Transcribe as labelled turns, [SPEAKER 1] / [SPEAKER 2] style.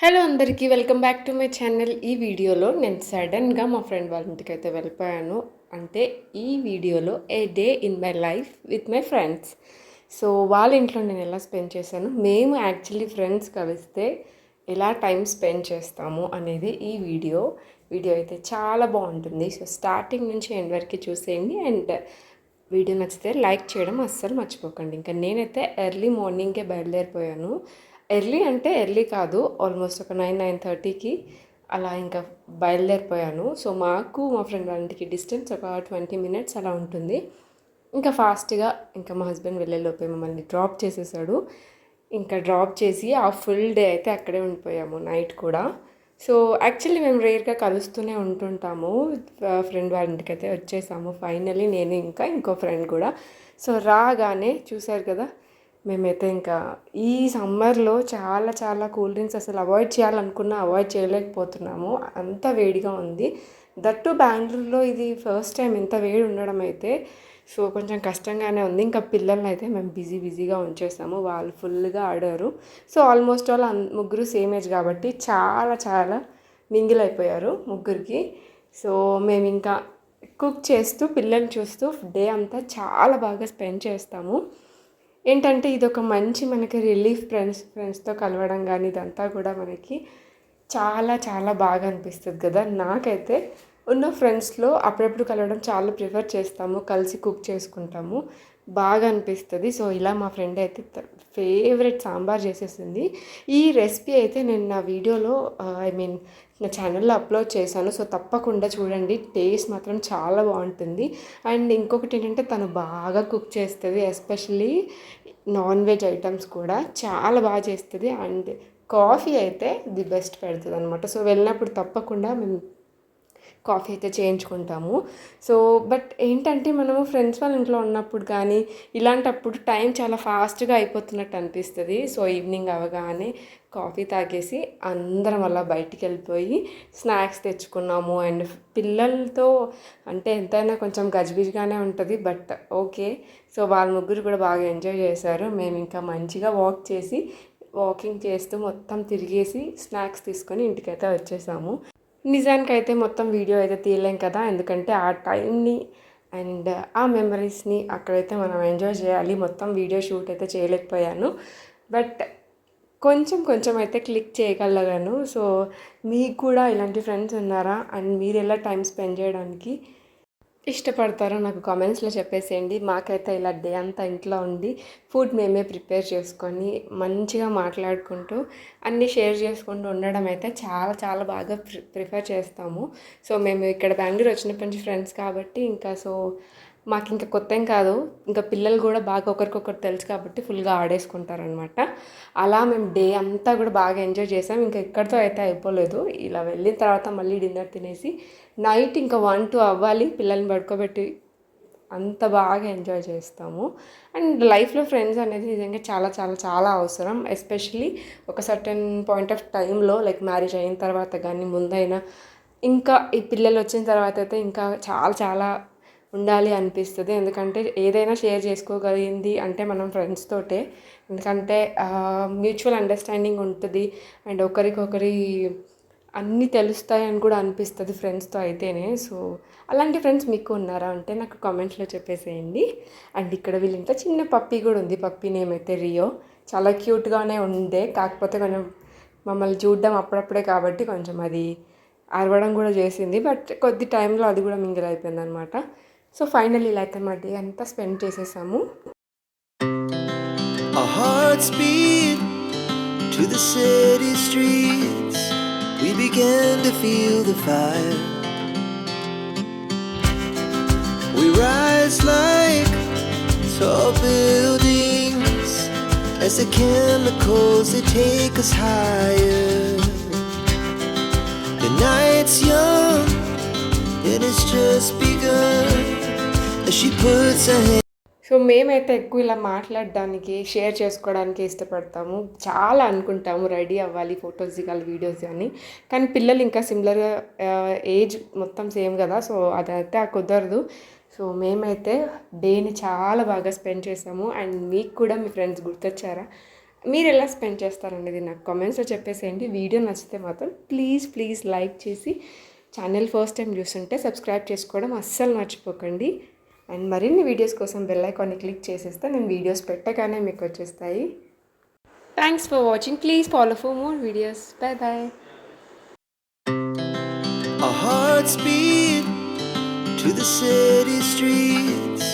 [SPEAKER 1] Hello అందరికీ welcome back to my channel ఈ వీడియోలో నేను సడన్గా మా ఫ్రెండ్ వాళ్ళ ఇంటికి అయితే వెళ్ళిపోయాను. అంటే ఈ వీడియోలో a day in my life with my friends so వాళ్ళ ఇంట్లో నేను ఎలా స్పెండ్ చేశాను? మేము యాక్చువల్లీ ఫ్రెండ్స్ కలిస్తే ఎలా టైం స్పెండ్ చేస్తాము అనేది ఈ వీడియో. వీడియో అయితే చాలా బాగుంటుంది. సో స్టార్టింగ్ నుంచి ఎండ్ వరకు చూసేయండి. అండ్ వీడియో నచ్చితే లైక్ చేయడం అస్సలు మర్చిపోకండి. ఇంకా నేనైతే ఎర్లీ మార్నింగే బయలుదేరిపోయాను. ఎర్లీ అంటే ఎర్లీ కాదు. ఆల్మోస్ట్ ఒక నైన్ నైన్ థర్టీకి అలా ఇంకా బయలుదేరిపోయాను. సో మాకు మా ఫ్రెండ్ వాళ్ళ ఇంటికి డిస్టెన్స్ ఒక ట్వంటీ మినిట్స్ అలా ఉంటుంది. ఇంకా ఫాస్ట్గా ఇంకా మా హస్బెండ్ వెళ్ళేలోపే మమ్మల్ని డ్రాప్ చేసేసాడు. ఇంకా డ్రాప్ చేసి ఆ ఫుల్ డే అయితే అక్కడే ఉండిపోయాము నైట్ కూడా. సో యాక్చువల్లీ మేము రేర్గా కలుస్తూనే ఉంటుంటాము. ఫ్రెండ్ వాళ్ళ ఇంటికి అయితే వచ్చేసాము. ఫైనలీ నేను ఇంకా ఇంకో ఫ్రెండ్ కూడా. సో రాగానే చూశారు కదా మేమైతే ఇంకా ఈ సమ్మర్లో చాలా చాలా కూల్ డ్రింక్స్ అసలు అవాయిడ్ చేయాలనుకున్నా అవాయిడ్ చేయలేకపోతున్నాము. అంత వేడిగా ఉంది. దట్టు బెంగళూరులో ఇది ఫస్ట్ టైం ఇంత వేడి ఉండడం అయితే సో కొంచెం కష్టంగానే ఉంది. ఇంకా పిల్లల్ని అయితే మేము బిజీ బిజీగా ఉంచేసాము. వాళ్ళు ఫుల్గా ఆడారు. సో ఆల్మోస్ట్ ఆల్ ముగ్గురు సేమ్ ఏజ్ కాబట్టి చాలా చాలా మింగిల్ అయిపోయారు ముగ్గురికి. సో మేము ఇంకా కుక్ చేస్తూ పిల్లల్ని చూస్తూ డే అంతా చాలా బాగా స్పెండ్ చేస్తాము. ఏంటంటే ఇది ఒక మంచి మనకి రిలీఫ్ ఫ్రెండ్స్ ఫ్రెండ్స్తో కలవడం కానీ ఇదంతా కూడా మనకి చాలా చాలా బాగా అనిపిస్తుంది కదా. నాకైతే ఉన్న ఫ్రెండ్స్లో అప్పుడప్పుడు కలవడం చాలా ప్రిఫర్ చేస్తాము. కలిసి కుక్ చేసుకుంటాము. బాగా అనిపిస్తుంది. సో ఇలా మా ఫ్రెండ్ అయితే ఫేవరెట్ సాంబార్ చేసేసింది. ఈ రెసిపీ అయితే నేను నా వీడియోలో ఐ మీన్ నా ఛానల్లో అప్లోడ్ చేశాను. సో తప్పకుండా చూడండి. టేస్ట్ మాత్రం చాలా బాగుంటుంది. అండ్ ఇంకొకటి ఏంటంటే తను బాగా కుక్ చేస్తుంది. ఎస్పెషల్లీ నాన్ వెజ్ ఐటమ్స్ కూడా చాలా బాగా చేస్తుంది. అండ్ కాఫీ అయితే ది బెస్ట్ పెడుతుంది అనమాట సో వెళ్ళినప్పుడు తప్పకుండా మేము కాఫీ అయితే చేయించుకుంటాము. సో బట్ ఏంటంటే మనము ఫ్రెండ్స్ వాళ్ళ ఇంట్లో ఉన్నప్పుడు కానీ ఇలాంటప్పుడు టైం చాలా ఫాస్ట్గా అయిపోతున్నట్టు అనిపిస్తుంది. సో ఈవినింగ్ అవగానే కాఫీ తాగేసి అందరం అలా బయటికి వెళ్ళిపోయి స్నాక్స్ తెచ్చుకున్నాము. అండ్ పిల్లలతో అంటే ఎంతైనా కొంచెం గజిబిజిగానే ఉంటుంది బట్ ఓకే. సో వాళ్ళ ముగ్గురు కూడా బాగా ఎంజాయ్ చేశారు. మేము ఇంకా మంచిగా వాక్ చేసి వాకింగ్ చేస్తూ మొత్తం తిరిగేసి స్నాక్స్ తీసుకొని ఇంటికైతే వచ్చేసాము. నిజానికైతే మొత్తం వీడియో అయితే తీయలేం కదా ఎందుకంటే ఆ టైంని అండ్ ఆ మెమరీస్ని అక్కడైతే మనం ఎంజాయ్ చేయాలి. మొత్తం వీడియో షూట్ అయితే చేయలేకపోయాను. బట్ కొంచెం కొంచెం అయితే క్లిక్ చేయగలగాను. సో మీకు కూడా ఇలాంటి ఫ్రెండ్స్ ఉన్నారా? అండ్ మీరు ఎలా టైం స్పెండ్ చేయడానికి ఇష్టపడతారో నాకు కామెంట్స్లో చెప్పేసేయండి. మాకైతే ఇలా డే అంతా ఇంట్లో ఉండి ఫుడ్ మేమే ప్రిపేర్ చేసుకొని మంచిగా మాట్లాడుకుంటూ అన్నీ షేర్ చేసుకుంటూ ఉండడం అయితే చాలా చాలా బాగా ప్రిఫర్ చేస్తాము. సో మేము ఇక్కడ బెంగళూరు వచ్చినప్పటి నుంచి ఫ్రెండ్స్ కాబట్టి ఇంకా సో మాకు ఇంకా కొత్త ఏం కాదు. ఇంకా పిల్లలు కూడా బాగా ఒకరికొకరు తెలుసు కాబట్టి ఫుల్గా ఆడేసుకుంటారనమాట. అలా మేము డే అంతా కూడా బాగా ఎంజాయ్ చేసాం. ఇంకా ఎక్కడితో అయితే అయిపోలేదు. ఇలా వెళ్ళిన తర్వాత మళ్ళీ డిన్నర్ తినేసి నైట్ ఇంకా వన్ టూ అవ్వాలి. పిల్లల్ని పడుకోబెట్టి అంత బాగా ఎంజాయ్ చేస్తాము. అండ్ లైఫ్లో ఫ్రెండ్స్ అనేది నిజంగా చాలా చాలా చాలా అవసరం. ఎస్పెషలీ ఒక సర్టెన్ పాయింట్ ఆఫ్ టైంలో లైక్ మ్యారేజ్ అయిన తర్వాత కానీ ముందైనా ఇంకా ఈ పిల్లలు వచ్చిన తర్వాత అయితే ఇంకా చాలా చాలా ఉండాలి అనిపిస్తుంది. ఎందుకంటే ఏదైనా షేర్ చేసుకోగలిగింది అంటే మనం ఫ్రెండ్స్ తోటే. ఎందుకంటే మ్యూచువల్ అండర్స్టాండింగ్ ఉంటుంది. అండ్ ఒకరికొకరి అన్నీ తెలుస్తాయి అని కూడా అనిపిస్తుంది ఫ్రెండ్స్తో అయితేనే. సో అలాంటి ఫ్రెండ్స్ మీకు ఉన్నారా అంటే నాకు కామెంట్స్లో చెప్పేసేయండి. అండ్ ఇక్కడ వీళ్ళంతా చిన్న పప్పి కూడా ఉంది. పప్పి నేమ్ అయితే రియో చాలా క్యూట్గానే ఉండే. కాకపోతే కొంచెం మమ్మల్ని చూడడం అప్పుడప్పుడే కాబట్టి కొంచెం అది అరవడం కూడా చేసింది. బట్ కొద్ది టైంలో అది కూడా మింగిల్ అయిపోయింది అనమాట సో ఫైనల్ ఇలా అయితే మా డే అంతా స్పెండ్ చేసేసాము
[SPEAKER 2] Our hearts beat to the city streets. We began to feel the fire. We rise like tall buildings as the chemicals they take us higher. The night's young and it's just begun
[SPEAKER 1] So మేమైతే ఎక్కువ ఇలా మాట్లాడడానికి share చేసుకోవడానికి ఇష్టపడతాము. చాలా అనుకుంటాము ready అవ్వాలి photos దిగాలి వీడియోస్ అని. కానీ పిల్లలు ఇంకా సిమిలర్గా ఏజ్ మొత్తం సేమ్ కదా సో అదైతే కుదరదు. సో మేమైతే డేని చాలా బాగా స్పెండ్ చేసాము అండ్ మీకు కూడా మీ ఫ్రెండ్స్ గుర్తొచ్చారా? మీరు ఎలా స్పెండ్ చేస్తారనేది నాకు కామెంట్స్లో చెప్పేసేయండి. వీడియో నచ్చితే మాత్రం ప్లీజ్ ప్లీజ్ లైక్ చేసి ఛానల్ ఫస్ట్ టైం చూస్తుంటే సబ్స్క్రైబ్ చేసుకోవడం అస్సలు మర్చిపోకండి. అండ్ మరిన్ని వీడియోస్ కోసం బెల్ ఐకాన్ని క్లిక్ చేసేస్తే నేను వీడియోస్ పెట్టగానే మీకు వచ్చేస్తాయి. Thanks for watching please follow for more videos bye bye
[SPEAKER 2] Our hearts beat to the city streets.